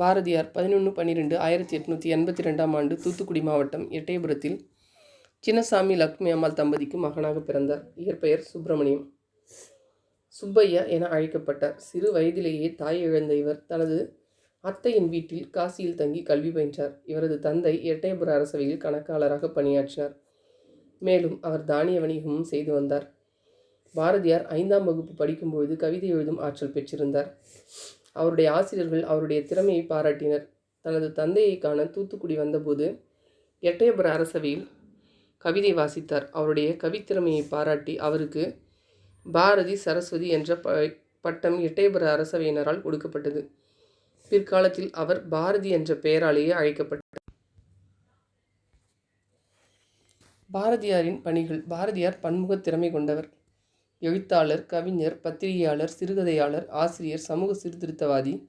பாரதியார் பதினொன்று பன்னிரெண்டு ஆயிரத்தி எட்நூற்றி எண்பத்தி ரெண்டாம் ஆண்டு தூத்துக்குடி மாவட்டம் எட்டயபுரத்தில் சின்னசாமி லக்ஷ்மி அம்மாள் தம்பதிக்கு மகனாக பிறந்தார். இயற்பெயர் சுப்பிரமணியம். சுப்பையா என அழைக்கப்பட்டார். சிறு வயதிலேயே தாய் இழந்த இவர் தனது அத்தையின் வீட்டில் காசியில் தங்கி கல்வி பயின்றார். இவரது தந்தை எட்டயபுர அரசவையில் கணக்காளராக பணியாற்றினார். மேலும் அவர் தானிய வணிகமும் செய்து வந்தார். பாரதியார் ஐந்தாம் வகுப்பு படிக்கும்பொழுது கவிதை எழுதும் ஆற்றல் பெற்றிருந்தார். அவருடைய ஆசிரியர்கள் அவருடைய திறமையை பாராட்டினர். தனது தந்தையை காண தூத்துக்குடி வந்தபோது எட்டயபுர அரசவையில் கவிதை வாசித்தார். அவருடைய கவித்திறமையை பாராட்டி அவருக்கு பாரதி சரஸ்வதி என்ற ப பட்டம் எட்டயபுர அரசவையினரால் கொடுக்கப்பட்டது. பிற்காலத்தில் அவர் பாரதி என்ற பெயராலேயே அழைக்கப்பட்டார் பாரதியாரின் பணிகள் பாரதியார் பன்முக திறமை கொண்டவர். எழுத்தாளர் கவிஞர் பத்திரிகையாளர் சிறுகதையாளர் ஆசிரியர் சமூக சீர்திருத்தவாதி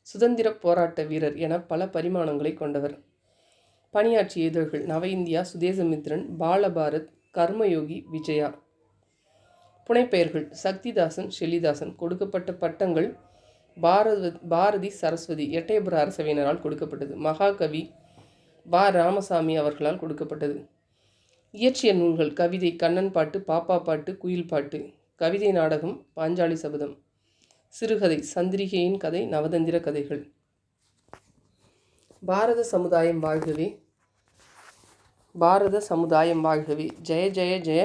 சுதந்திர போராட்ட வீரர் என பல பரிமாணங்களை கொண்டவர். பணியாற்றிய இதழ்கள் நவ இந்தியா சுதேசமித்ரன் பாலபாரத் கர்மயோகி விஜயா. புனைப்பெயர்கள் சக்திதாசன் ஷெல்லிதாசன். கொடுக்கப்பட்ட பட்டங்கள் பாரத பாரதி சரஸ்வதி எட்டயபுர அரசவையினரால் கொடுக்கப்பட்டது. மகாகவி பா. ராமசாமி அவர்களால் கொடுக்கப்பட்டது. இயற்றிய நூல்கள் கவிதை கண்ணன் பாட்டு பாப்பா பாட்டு குயில் பாட்டு கவிதை நாடகம் பாஞ்சாலி சபதம் சிறுகதை சந்திரிகையின் கதை நவதந்திர கதைகள். பாரத சமுதாயம் வாழ்கவே பாரத சமுதாயம் வாழ்கவே ஜெய ஜெய ஜெய.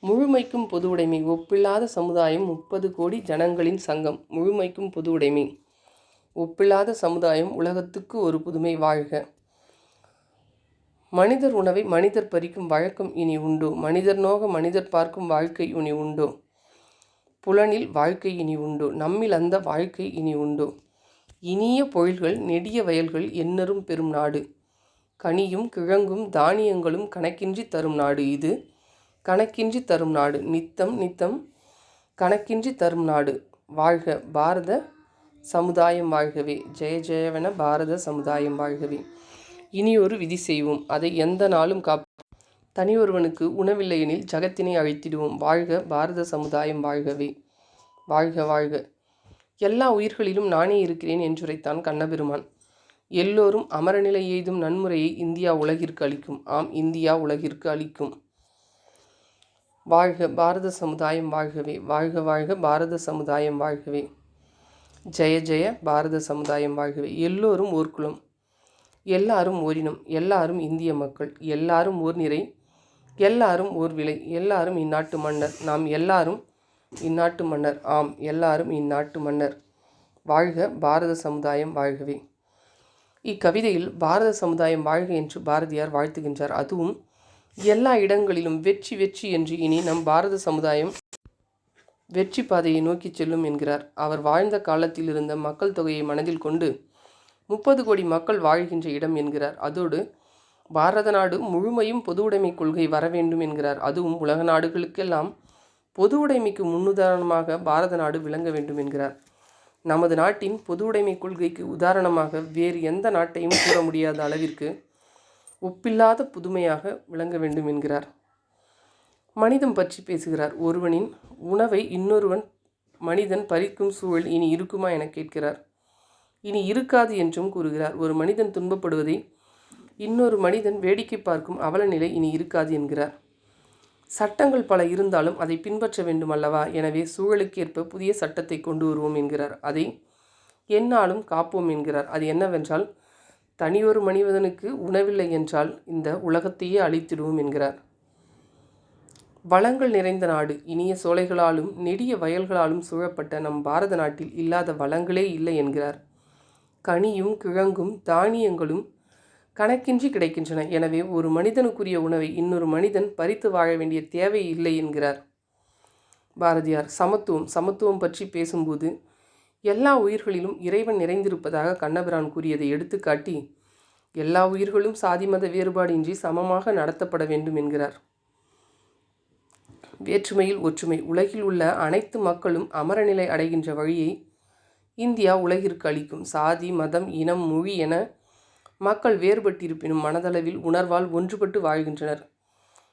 முழுமைக்கும் பொது உடைமை ஒப்பில்லாத சமுதாயம் முப்பது கோடி ஜனங்களின் சங்கம். முழுமைக்கும் பொது உடைமை ஒப்பில்லாத சமுதாயம் உலகத்துக்கு ஒரு புதுமை வாழ்க. மனிதர் உணவை மனிதர் பறிக்கும் வழக்கம் இனி உண்டோ. மனிதர் நோக மனிதர் பார்க்கும் வாழ்க்கை இனி உண்டோ. புலனில் வாழ்க்கை இனி உண்டோ. நம்மில் அந்த வாழ்க்கை இனி உண்டோ. இனிய பொழில்கள் நெடிய வயல்கள் எண்ணரும் பெரும் நாடு. கனியும் கிழங்கும் தானியங்களும் கணக்கின்றி தரும் நாடு இது. கணக்கின்றி தரும் நாடு. நித்தம் நித்தம் கணக்கின்றி தரும் நாடு. வாழ்க பாரத சமுதாயம் வாழ்கவே. ஜெய ஜெயவென பாரத சமுதாயம் வாழ்கவே. இனி ஒரு விதி செய்வோம். அதை எந்த நாளும் காப் தனியொருவனுக்கு உணவில்லையெனில் ஜகத்தினை அழைத்திடுவோம். வாழ்க பாரத சமுதாயம் வாழ்கவே. வாழ்க வாழ்க. எல்லா உயிர்களிலும் நானே இருக்கிறேன் என்றுரைத்தான் கண்ணபெருமான். எல்லோரும் அமரநிலை எய்தும் நன்முறையை இந்தியா உலகிற்கு அளிக்கும். ஆம் இந்தியா உலகிற்கு அளிக்கும். வாழ்க பாரத சமுதாயம் வாழ்கவே. வாழ்க வாழ்க பாரத சமுதாயம் வாழ்கவே. ஜெய ஜெய பாரத சமுதாயம் வாழ்கவே. எல்லோரும் ஓர்குலம் எல்லாரும் ஓரினம் எல்லாரும் இந்திய மக்கள் எல்லாரும் ஓர் நிறை எல்லாரும் ஓர் விலை எல்லாரும் இந்நாட்டு மன்னர் நாம் எல்லாரும் இந்நாட்டு மன்னர் ஆம் எல்லாரும் இந்நாட்டு மன்னர். வாழ்க பாரத சமுதாயம் வாழ்கவே. இக்கவிதையில் பாரத சமுதாயம் வாழ்க என்று பாரதியார் வாழ்த்துகின்றார். அதுவும் எல்லா இடங்களிலும் வெற்றி வெற்றி என்று இனி நம் பாரத சமுதாயம் வெற்றி பாதையை நோக்கி செல்லும் என்கிறார். அவர் வாழ்ந்த காலத்தில் இருந்த மக்கள் தொகையை மனதில் கொண்டு முப்பது கோடி மக்கள் வாழ்கின்ற இடம் என்கிறார். அதோடு பாரத நாடு முழுமையும் பொது உடைமை கொள்கை வர வேண்டும் என்கிறார். அதுவும் உலக நாடுகளுக்கெல்லாம் பொது உடைமைக்கு முன்னுதாரணமாக பாரத நாடு விளங்க வேண்டும் என்கிறார். நமது நாட்டின் பொது உடைமை கொள்கைக்கு உதாரணமாக வேறு எந்த நாட்டையும் கூற முடியாத அளவிற்கு ஒப்பில்லாத புதுமையாக விளங்க வேண்டும் என்கிறார். மனிதம் பற்றி பேசுகிறார். ஒருவனின் உணவை இன்னொருவன் மனிதன் பறிக்கும் சூழல் இனி இருக்குமா என கேட்கிறார். இனி இருக்காது என்றும் கூறுகிறார். ஒரு மனிதன் துன்பப்படுவதை இன்னொரு மனிதன் வேடிக்கை பார்க்கும் அவலநிலை இனி இருக்காது என்கிறார். சட்டங்கள் பல இருந்தாலும் அதை பின்பற்ற வேண்டும் அல்லவா? எனவே சூழலுக்கேற்ப புதிய சட்டத்தை கொண்டு வருவோம் என்கிறார். அதை என்னாலும் காப்போம் என்கிறார். அது என்னவென்றால் தனியொரு மனிதனுக்கு உணவில்லை என்றால் இந்த உலகத்தையே அழித்திடுவோம் என்கிறார். வளங்கள் நிறைந்த நாடு இனிய சோலைகளாலும் நெடிய வயல்களாலும் சூழப்பட்ட நம் பாரத நாட்டில் இல்லாத வளங்களே இல்லை என்கிறார். கனியும் கிழங்கும் தானியங்களும் கணக்கின்றி கிடைக்கின்றன. எனவே ஒரு மனிதனுக்குரிய உணவை இன்னொரு மனிதன் பறித்து வாழ வேண்டிய தேவை இல்லை என்கிறார். பாரதியார் சமத்துவம் சமத்துவம் பற்றி பேசும்போது எல்லா உயிர்களிலும் இறைவன் நிறைந்திருப்பதாக கண்ணபிரான் கூறியதை எடுத்துக்காட்டி எல்லா உயிர்களும் சாதி மத வேறுபாடின்றி சமமாக நடத்தப்பட வேண்டும் என்கிறார். வேற்றுமையில் ஒற்றுமை உலகில் உள்ள அனைத்து மக்களும் அமரநிலை அடைகின்ற வழியை இந்தியா உலகிற்கு அளிக்கும் சாதி மதம் இனம் மொழி என மக்கள் வேறுபட்டிருப்பினும் மனதளவில் உணர்வால் ஒன்றுபட்டு வாழ்கின்றனர்.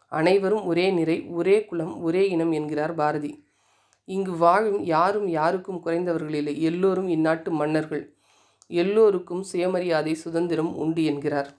அனைவரும் ஒரே நிறை ஒரே குலம் ஒரே இனம் என்கிறார் பாரதி. இங்கு வாழும் யாரும் யாருக்கும் குறைந்தவர்கள் இல்லை. எல்லோரும் இந்நாட்டு மன்னர்கள். எல்லோருக்கும் சுயமரியாதை சுதந்திரம் உண்டு என்கிறார்.